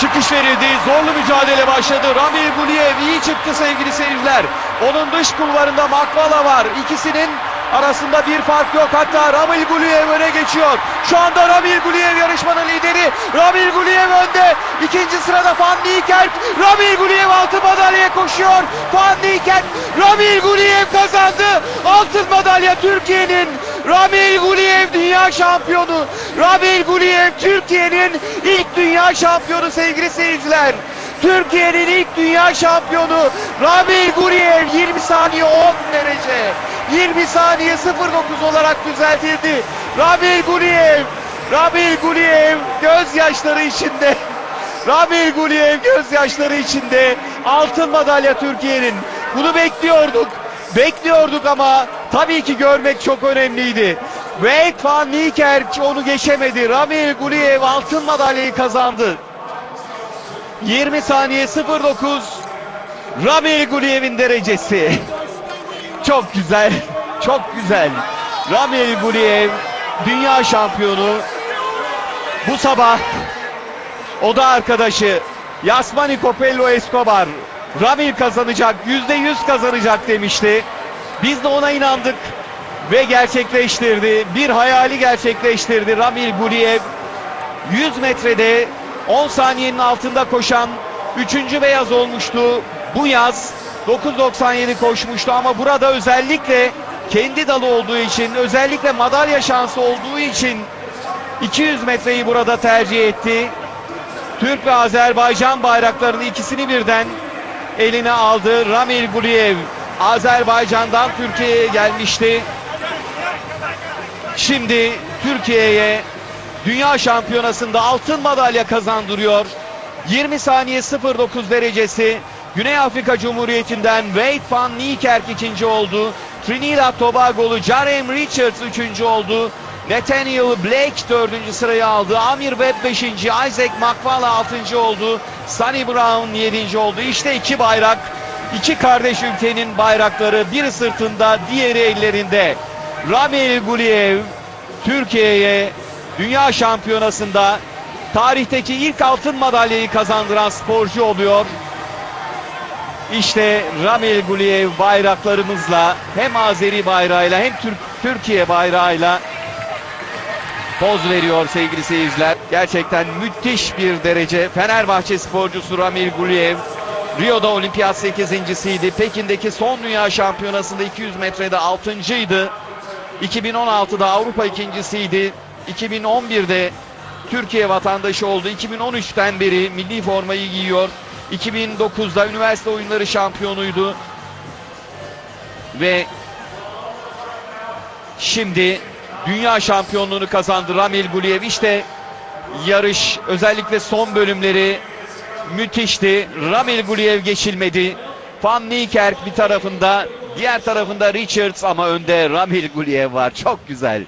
Çıkış verildi. Zorlu mücadele başladı. Ramil Guliyev iyi çıktı sevgili seyirciler. Onun dış kulvarında Makvala var. İkisinin arasında bir fark yok. Hatta Ramil Guliyev öne geçiyor. Şu anda Ramil Guliyev yarışmanın lideri. Ramil Guliyev önde. İkinci sırada Van Niekerk. Ramil Guliyev altın madalyaya koşuyor. Van Niekerk. Ramil Guliyev kazandı. Altın madalya Türkiye'nin. Ramil Guliyev dünya şampiyonu. Ramil Guliyev Türkiye'nin ilk dünya şampiyonu sevgili seyirciler. Türkiye'nin ilk dünya şampiyonu Ramil Guliyev 20 saniye 10 derece. 20 saniye 09 olarak düzeltildi. Ramil Guliyev, Ramil Guliyev gözyaşları içinde. Ramil Guliyev gözyaşları içinde. Altın madalya Türkiye'nin. Bunu bekliyorduk. Bekliyorduk ama tabii ki görmek çok önemliydi. Wade van Niekerk onu geçemedi. Ramil Guliyev altın madalyayı kazandı. 20 saniye 09 Ramil Guliyev'in derecesi. Çok güzel. Çok güzel. Ramil Guliyev dünya şampiyonu. Bu sabah o da arkadaşı Yasmani Copello Escobar Ramil kazanacak, yüzde yüz kazanacak demişti. Biz de ona inandık ve gerçekleştirdi. Bir hayali gerçekleştirdi Ramil Guliyev. 100 metrede 10 saniyenin altında koşan 3. beyaz olmuştu. Bu yaz 9.97 koşmuştu ama burada özellikle kendi dalı olduğu için, özellikle madalya şansı olduğu için 200 metreyi burada tercih etti. Türk ve Azerbaycan bayraklarını ikisini birden eline aldı. Ramil Guliyev Azerbaycan'dan Türkiye'ye gelmişti. Şimdi Türkiye'ye Dünya Şampiyonası'nda altın madalya kazandırıyor. 20 saniye 09 derecesi. Güney Afrika Cumhuriyeti'nden Wade van Niekerk ikinci oldu. Trinidad Tobago'lu Jarem Richards üçüncü oldu. Nathaniel Blake dördüncü sırayı aldı. Amir Webb beşinci. Isaac McFall altıncı oldu. Sunny Brown yedinci oldu. İşte iki bayrak. iki kardeş ülkenin bayrakları. Biri sırtında, diğeri ellerinde. Ramil Guliyev Türkiye'ye Dünya Şampiyonası'nda tarihteki ilk altın madalyayı kazandıran sporcu oluyor. İşte Ramil Guliyev bayraklarımızla hem Azeri bayrağıyla hem Türk Türkiye bayrağıyla poz veriyor sevgili seyirciler. Gerçekten müthiş bir derece. Fenerbahçe sporcusu Ramil Guliyev Rio'da olimpiyat 8.siydi. Pekin'deki son dünya şampiyonasında 200 metrede 6.ydı. 2016'da Avrupa ikincisiydi. 2011'de Türkiye vatandaşı oldu. 2013'ten beri milli formayı giyiyor. 2009'da üniversite oyunları şampiyonuydu. Ve şimdi dünya şampiyonluğunu kazandı Ramil Guliyev. İşte yarış özellikle son bölümleri müthişti. Ramil Guliyev geçilmedi. Van Niekerk bir tarafında, diğer tarafında Richards ama önde Ramil Guliyev var. Çok güzel.